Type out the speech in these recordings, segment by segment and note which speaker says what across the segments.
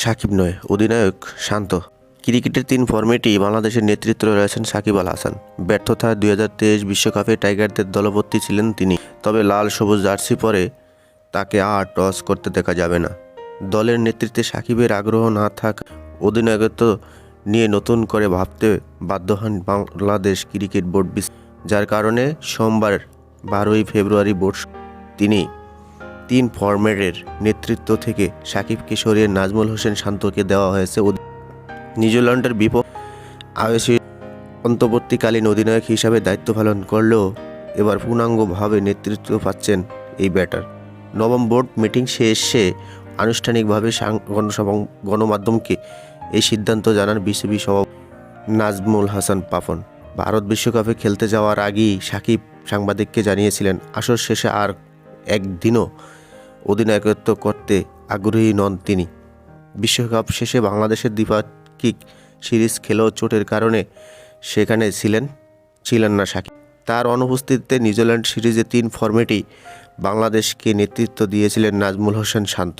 Speaker 1: সাকিব নয়, অধিনায়ক শান্ত। ক্রিকেটের তিন ফর্মেটেই বাংলাদেশের নেতৃত্ব রয়েছেন সাকিব আল হাসান। ব্যর্থতা দুই বিশ্বকাপে টাইগারদের দলপতি ছিলেন তিনি। তবে লাল সবুজ জার্সি পরে তাকে আর টস করতে দেখা যাবে না। দলের নেতৃত্বে সাকিবের আগ্রহ না থাক, অধিনায়কত্ব নিয়ে নতুন করে ভাবতে বাধ্য হন বাংলাদেশ ক্রিকেট বোর্ড যার কারণে সোমবার বারোই ফেব্রুয়ারি বোর্ড তিনি তিন ফরম্যাটের নেতৃত্ব থেকে সাকিব কিশোরের নাজমুল হোসেন শান্তকে দেওয়া হয়েছে নিউজিল্যান্ডের বিপক্ষ আইসি অন্তর্বর্তীকালীন অধিনায়ক হিসাবে দায়িত্ব পালন করলেও এবার পূর্ণাঙ্গভাবে নেতৃত্ব পাচ্ছেন এই ব্যাটার। নবম বোর্ড মিটিং শেষে আনুষ্ঠানিকভাবে গণমাধ্যমকে এই সিদ্ধান্ত জানান বিসিবি সভাপতি নাজমুল হাসান পাপন ভারত বিশ্বকাপে খেলতে যাওয়ার আগেই সাকিব সাংবাদিককে জানিয়েছিলেন, আসর শেষে আর একদিনও অধিনায়কত্ব করতে আগ্রহী নন তিনি। বিশ্বকাপ শেষে বাংলাদেশের দ্বিপাক্ষিক সিরিজ খেলেও চোটের কারণে সেখানে ছিলেন ছিলেন না সাকিব। তার অনুপস্থিতিতে নিউজিল্যান্ড সিরিজে তিন ফর্মেটেই বাংলাদেশকে নেতৃত্ব দিয়েছিলেন নাজমুল হোসেন শান্ত।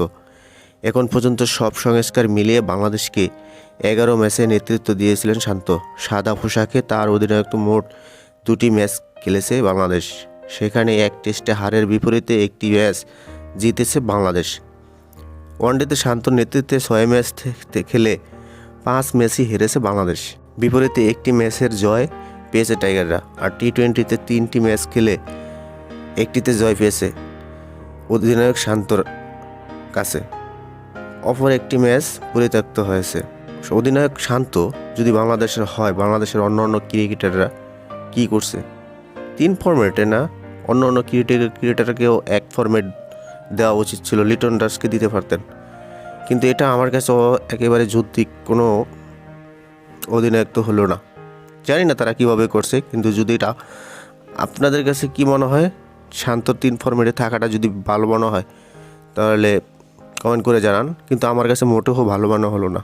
Speaker 1: এখন পর্যন্ত সব সংস্কার মিলিয়ে বাংলাদেশকে এগারো ম্যাচে নেতৃত্ব দিয়েছিলেন শান্ত। সাদা পোশাকে তার অধিনায়কত্ব মোট দুটি ম্যাচ খেলেছে বাংলাদেশ। সেখানে এক টেস্টে হারের বিপরীতে একটি ম্যাচ জিতেছে বাংলাদেশ। ওয়ানডেতে শান্ত নেতৃত্বে ছয় ম্যাচ খেলে পাঁচ ম্যাচই হেরেছে বাংলাদেশ। বিপরীতে একটি ম্যাচের জয় পেয়েছে টাইগাররা, আর টি টোয়েন্টিতে তিনটি ম্যাচ খেলে একটিতে জয় পেয়েছে অধিনায়ক শান্তর কাছে। অপর একটি ম্যাচ পরিত্যক্ত হয়েছে। অধিনায়ক শান্ত যদি বাংলাদেশের হয়, বাংলাদেশের অন্য অন্য ক্রিকেটাররা কী করছে? তিন ফর্মেটে না? অন্য অন্য ক্রিকেটার, ক্রিকেটারকেও এক ফর্মেট দেওয়া উচিত ছিল, লিটন দাসকে দিতে পারতেন। কিন্তু এটা আমার কাছে একেবারে যুদ্ধিক কোনো অধিনায়ক তো হলো না। জানি না তারা কীভাবে করছে, কিন্তু যদি এটা আপনাদের কাছে কি মনে হয়, শান্ত তিন ফর্মেটে থাকাটা যদি ভালো মনে হয়, তাহলে কমেন্ট করে জানান। কিন্তু আমার কাছে মোটেও ভালো মনে হলো না।